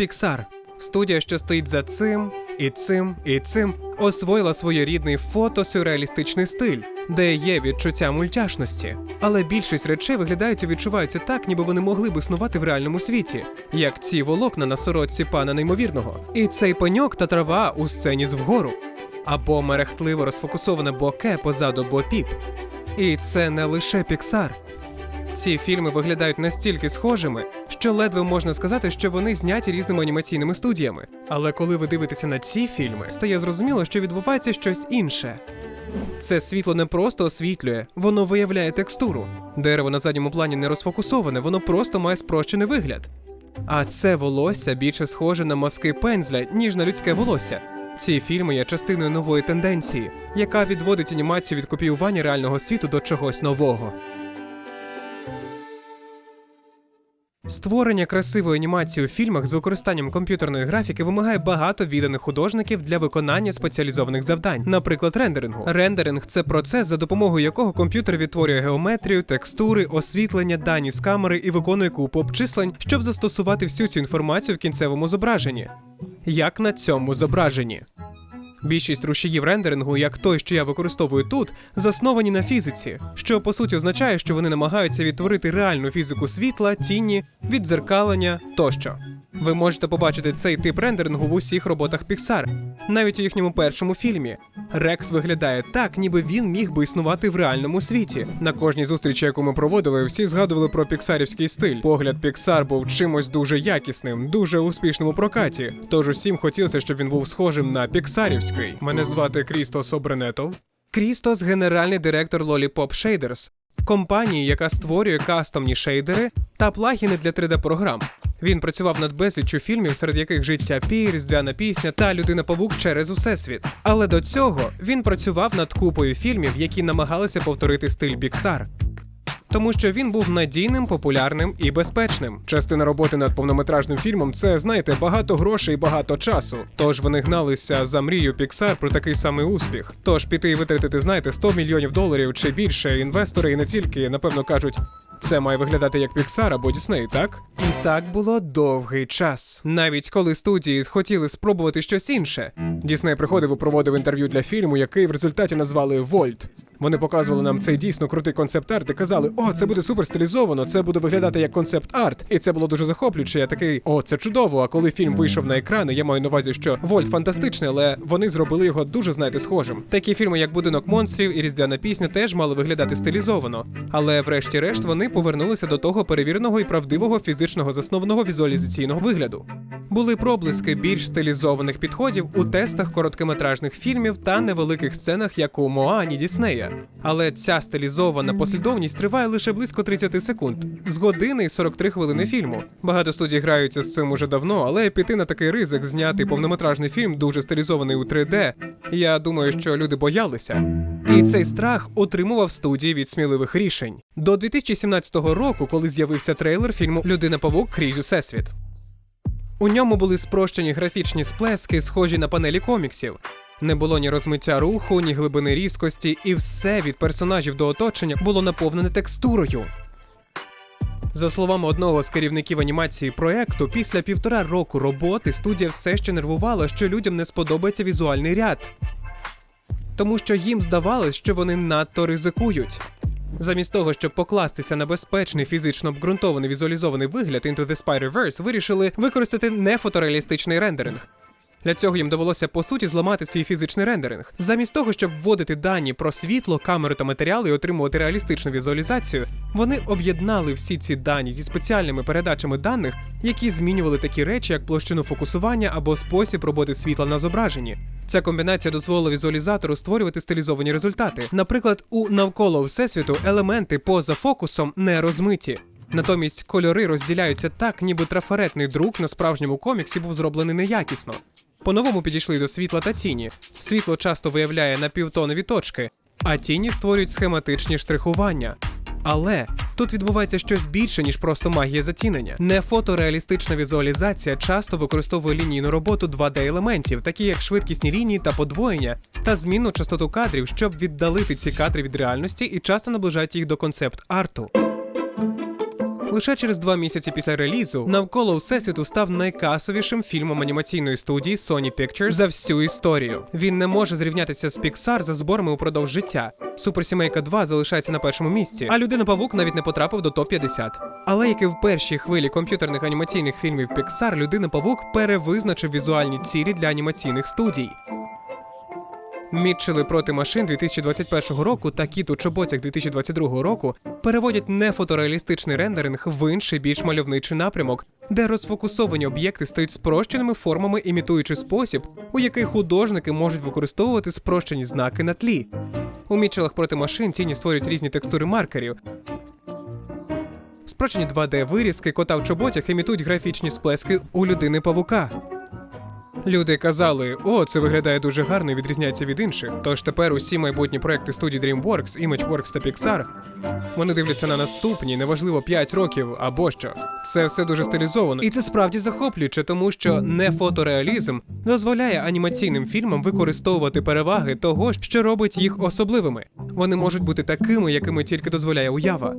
Pixar. Студія, що стоїть за цим, і цим, і цим, освоїла своєрідний фото-сюрреалістичний стиль, де є відчуття мультяшності. Але більшість речей виглядають і відчуваються так, ніби вони могли б існувати в реальному світі, як ці волокна на сорочці пана неймовірного, і цей пеньок та трава у сцені з або мерехтливо розфокусоване боке позаду Бо Піп. І це не лише Pixar. Ці фільми виглядають настільки схожими, що ледве можна сказати, що вони зняті різними анімаційними студіями. Але коли ви дивитеся на ці фільми, стає зрозуміло, що відбувається щось інше. Це світло не просто освітлює, воно виявляє текстуру. Дерево на задньому плані не розфокусоване, воно просто має спрощений вигляд. А це волосся більше схоже на мазки пензля, ніж на людське волосся. Ці фільми є частиною нової тенденції, яка відводить анімацію від копіювання реального світу до чогось нового. Створення красивої анімації у фільмах з використанням комп'ютерної графіки вимагає багато відданих художників для виконання спеціалізованих завдань, наприклад, рендерингу. Рендеринг це процес, за допомогою якого комп'ютер відтворює геометрію, текстури, освітлення, дані з камери і виконує купу обчислень, щоб застосувати всю цю інформацію в кінцевому зображенні. Як на цьому зображенні. Більшість рушіїв рендерингу, як той, що я використовую тут, засновані на фізиці, що по суті означає, що вони намагаються відтворити реальну фізику світла, тіні, віддзеркалення тощо. Ви можете побачити цей тип рендерингу в усіх роботах Pixar, навіть у їхньому першому фільмі. Рекс виглядає так, ніби він міг би існувати в реальному світі. На кожній зустрічі, яку ми проводили, всі згадували про піксарівський стиль. Погляд Pixar був чимось дуже якісним, дуже успішним у прокаті. Тож усім хотілося, щоб він був схожим на піксарівський. Мене звати Крістос Обренетов. Крістос генеральний директор Lollipop Shaders, компанії, яка створює кастомні шейдери та плагіни для 3D-програм. Він працював над безліччю фільмів, серед яких життя Пі, Різдвяна пісня та Людина Павук через Усесвіт. Але до цього він працював над купою фільмів, які намагалися повторити стиль Pixar. Тому що він був надійним, популярним і безпечним. Частина роботи над повнометражним фільмом це, знаєте, багато грошей і багато часу. Тож вони гналися за мрію Pixar про такий самий успіх. Тож піти і витратити, знаєте, 100 мільйонів доларів чи більше інвестори і не тільки, напевно, кажуть. Це має виглядати як Pixar або Disney, так? І так було довгий час. Навіть коли студії хотіли спробувати щось інше. Дісней приходив і проводив інтерв'ю для фільму, який в результаті назвали Вольт. Вони показували нам цей дійсно крутий концепт-арт і казали: о, це буде супер стилізовано, це буде виглядати як концепт-арт. І це було дуже захоплююче. Я такий, о, це чудово. А коли фільм вийшов на екрани, я маю на увазі, що Вольт фантастичний, але вони зробили його дуже, знаєте, схожим. Такі фільми, як Будинок монстрів і Різдвяна пісня, теж мали виглядати стилізовано. Але врешті-решт вони повернулися до того перевіреного і правдивого фізичного заснованого візуалізаційного вигляду. Були проблиски більш стилізованих підходів у тестах короткометражних фільмів та невеликих сценах, як у Моані Діснея. Але ця стилізована послідовність триває лише близько 30 секунд з години і 43 хвилини фільму. Багато студій граються з цим уже давно, але піти на такий ризик, зняти повнометражний фільм, дуже стилізований у 3D, я думаю, що люди боялися. І цей страх утримував студії від сміливих рішень до 2017 року, коли з'явився трейлер фільму Людина Павук крізь усесвіт. У ньому були спрощені графічні сплески, схожі на панелі коміксів. Не було ні розмиття руху, ні глибини різкості, і все від персонажів до оточення було наповнене текстурою. За словами одного з керівників анімації проекту, після півтора року роботи студія все ще нервувала, що людям не сподобається візуальний ряд, тому що їм здавалось, що вони надто ризикують. Замість того, щоб покластися на безпечний фізично обґрунтований візуалізований вигляд Into the Spider-Verse, вирішили використати нефотореалістичний рендеринг. Для цього їм довелося по суті зламати свій фізичний рендеринг. Замість того, щоб вводити дані про світло, камеру та матеріали і отримувати реалістичну візуалізацію, вони об'єднали всі ці дані зі спеціальними передачами даних, які змінювали такі речі, як площину фокусування або спосіб роботи світла на зображенні. Ця комбінація дозволила візуалізатору створювати стилізовані результати. Наприклад, у навколо всесвіту елементи поза фокусом не розмиті. Натомість кольори розділяються так, ніби трафаретний друк на справжньому коміксі був зроблений неякісно. По-новому підійшли до світла та тіні. Світло часто виявляє напівтонові точки, а тіні створюють схематичні штрихування. Але тут відбувається щось більше, ніж просто магія затінення. Не фотореалістична візуалізація часто використовує лінійну роботу 2D-елементів, такі як швидкісні лінії та подвоєння, та змінну частоту кадрів, щоб віддалити ці кадри від реальності і часто наближати їх до концепт-арту. Лише через два місяці після релізу навколо всесвіту став найкасовішим фільмом анімаційної студії Sony Pictures за всю історію. Він не може зрівнятися з Pixar за зборами упродовж життя. Суперсімейка 2 залишається на першому місці, а людина Павук навіть не потрапив до топ 50 Але як і в першій хвилі комп'ютерних анімаційних фільмів Pixar, людина Павук перевизначив візуальні цілі для анімаційних студій. Мітчели проти машин 2021 року та кіт у чоботях 2022 року переводять нефотореалістичний рендеринг в інший більш мальовничий напрямок, де розфокусовані об'єкти стають спрощеними формами, імітуючи спосіб, у який художники можуть використовувати спрощені знаки на тлі. У Мітчелах проти машин тіні створюють різні текстури маркерів. Спрощені 2D-вирізки кота в чоботях імітують графічні сплески у людини павука. Люди казали: о, це виглядає дуже гарно і відрізняється від інших. Тож тепер усі майбутні проекти студії DreamWorks, Imageworks та Pixar вони дивляться на наступні, неважливо 5 років або що. Це все дуже стилізовано, і це справді захоплююче, тому що не фотореалізм дозволяє анімаційним фільмам використовувати переваги того, що робить їх особливими. Вони можуть бути такими, якими тільки дозволяє уява.